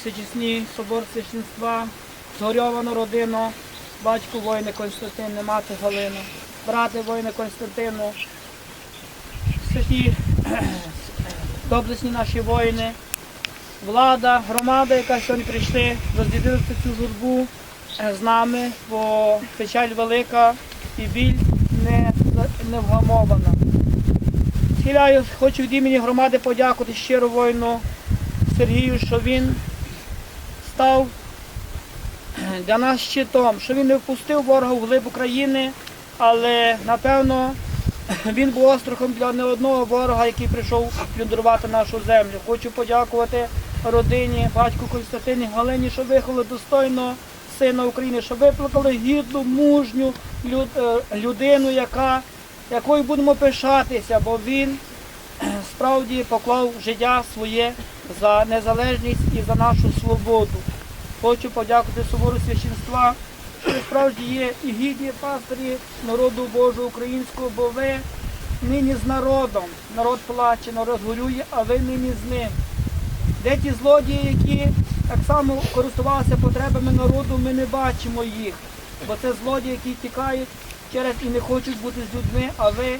Всечесні собор священства, згорьовану родину, батько воїни Константин, мати Галина, брати воїни Константину, святі доблесні наші воїни, влада, громада, яка сьогодні прийшли, розділити цю журбу е, з нами, бо печаль велика і біль не, не вгамована. Схиляю, хочу від імені громади подякувати щиро воїну Сергію, що він став для нас щитом, що він не впустив ворога в глиб України, але напевно він був острахом для не одного ворога, який прийшов плюндрувати нашу землю. Хочу подякувати родині, батьку Константині Галині, що виховали достойного сина України, що виплакали гідну, мужню е, людину, яка, якою будемо пишатися, бо він справді поклав життя своє за незалежність і за нашу свободу. Хочу подякувати собору священства, що справді є і гідні пастирі народу Божого українського, бо ви нині з народом. Народ плаче, народ горює, а ви нині з ним. Де ті злодії, які так само користувалися потребами народу, ми не бачимо їх. Бо це злодії, які тікають через і не хочуть бути з людьми, а ви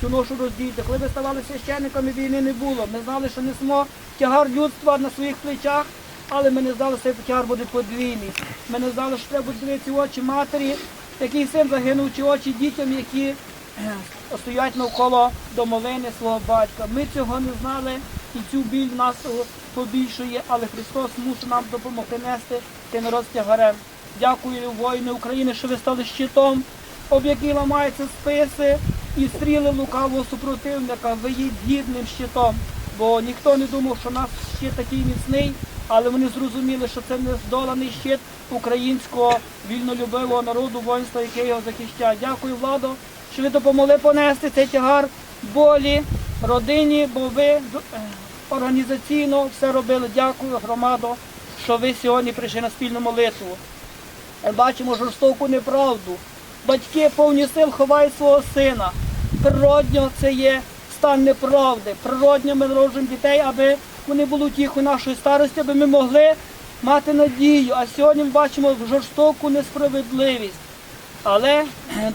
цю ношу розділите. Коли ви ставали священниками, війни не було. Ми знали, що несемо тягар людства на своїх плечах, але ми не що цей тягар буде подвійний. Ми не що треба дивитися очі матері, який син загинув, чи очі дітям, які стоять навколо домовини свого батька. Ми цього не знали і цю біль в нас побільшує, але Христос мусить нам допомогти нести цей народ з тягарем. Дякую воїни України, що ви стали щитом, об який ламаються списи і стріли лукавого супротивника. Ви є гідним щитом, бо ніхто не думав, що наш щит такий міцний, але вони зрозуміли, що це не здоланий щит українського вільнолюбивого народу, воїнства, яке його захищає. Дякую, владо, що ви допомогли понести цей тягар болі родині, бо ви е, організаційно все робили. Дякую, громадо, що ви сьогодні прийшли на спільну молитву. Бачимо жорстоку неправду. Батьки повні сил ховають свого сина. Природньо це є стан неправди. Природньо ми народжуємо дітей, аби вони були тіху нашої старості, аби ми могли мати надію. А сьогодні ми бачимо жорстоку несправедливість. Але,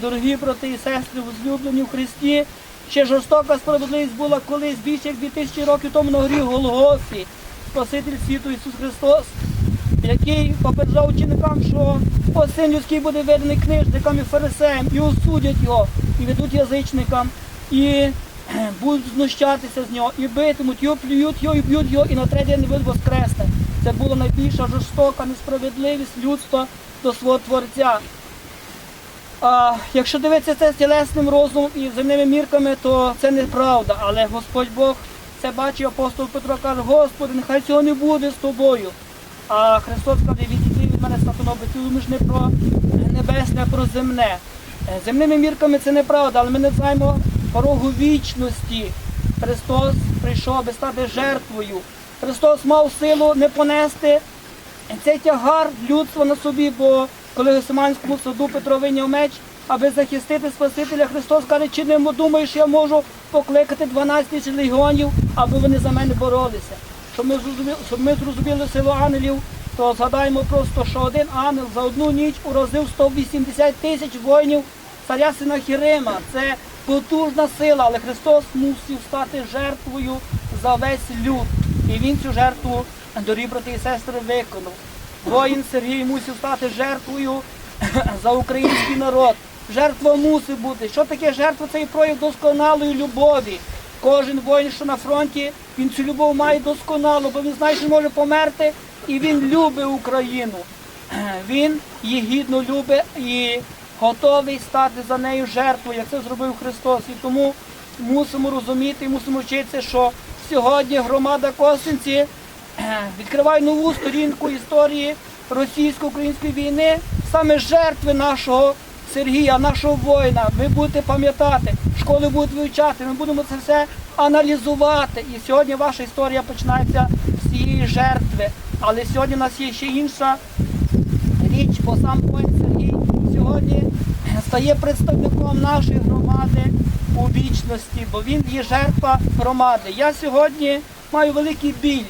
дорогі брати і сестри, возлюблені в Христі, ще жорстока справедливість була колись більше як 2000 років тому на горі Голгофі. Спаситель світу Ісус Христос, який попереджав ученикам, що син людський буде виданий книжникам і фарисеям, і осудять його, і ведуть язичникам, і будуть знущатися з нього, і битимуть, його плюють його, і б'ють його, і на третій день він воскресне. Це була найбільша жорстока несправедливість людства до свого Творця. А якщо дивитися це з тілесним розумом і земними мірками, то це неправда. Але Господь Бог це бачив, апостол Петро каже, Господи, нехай цього не буде з тобою. А Христос каже, відійди від мене сатано, бо ти думаєш не про небесне, а про земне. Е, Земними мірками це неправда, але ми не знаємо порогу вічності. Христос прийшов, аби стати жертвою. Христос мав силу не понести цей тягар людства на собі, бо коли в Гесиманському саду Петро вийняв меч, аби захистити Спасителя, Христос каже, чи не думаєш, я можу покликати 12 тисяч легіонів, аби вони за мене боролися. Щоб ми зрозуміли, щоб ми зрозуміли силу ангелів, то згадаємо просто, що один ангел за одну ніч уразив 180 тисяч воїнів царя Синахірима. Це потужна сила, але Христос мусив стати жертвою за весь люд. І він цю жертву, дорогі брати і сестри, виконав. Воїн Сергій мусив стати жертвою за український народ. Жертва мусить бути. Що таке жертва? Це і прояв досконалої любові. Кожен воїн, що на фронті, він цю любов має досконало, бо він знає, що може померти, і він любить Україну. Він її гідно любить і готовий стати за нею жертвою, як це зробив Христос. І тому мусимо розуміти мусимо вчитися, що сьогодні громада Косинці відкриває нову сторінку історії російсько-української війни, саме жертви нашого Сергія, нашого воїна. Ви будете пам'ятати, школи будуть вивчати, ми будемо це все аналізувати. І сьогодні ваша історія починається з цієї жертви. Але сьогодні у нас є ще інша річ, бо сам воїн Сьогодні стає представником нашої громади у вічності, бо він є жертва громади. Я сьогодні маю великий біль.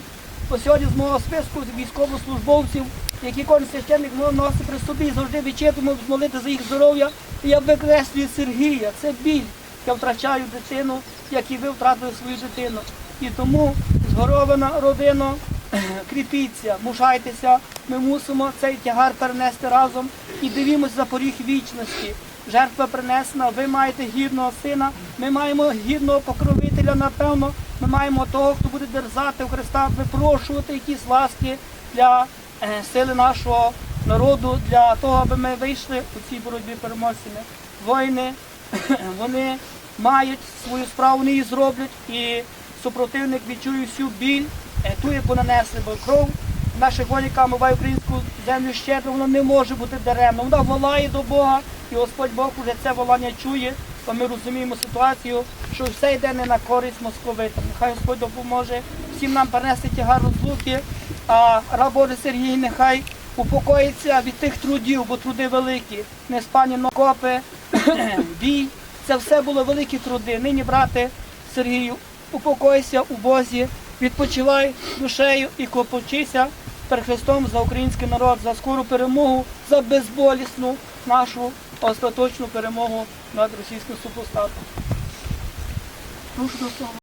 Бо сьогодні з мого списку військовослужбовців, які кожен священник носить при собі, і завжди вичитуємо молити за їх здоров'я. І я викреслюю Сергія. Це біль. Я втрачаю дитину, як і ви втратили свою дитину. І тому згорована родина, кріпіться, мужайтеся. Ми мусимо цей тягар перенести разом і дивімося за поріг вічності. Жертва принесена, ви маєте гідного сина, ми маємо гідного покровителя, напевно. Ми маємо того, хто буде дерзати у Христа, випрошувати якісь ласки для е, сили нашого народу, для того, аби ми вийшли у цій боротьбі переможцями. Воїни, вони мають свою справу, вони її зроблять, і супротивник відчує всю біль, е, ту, яку нанесли, бо кров наших воїнів, яка омиває українську землю щедро, вона не може бути даремно. Вона волає до Бога, і Господь Бог уже це волання чує, то ми розуміємо ситуацію, що все йде не на користь московитам. Нехай Господь допоможе всім нам перенести тягар розлуки, а раб Божий Сергій нехай упокоїться від тих трудів, бо труди великі. Неспані нокопи, бій. Це все було великі труди. Нині, брате Сергію, упокойся у Бозі, відпочивай душею і клопочися перед Христом за український народ, за скору перемогу, за безболісну нашу остаточну перемогу над російським супостатом. Прошу до слова.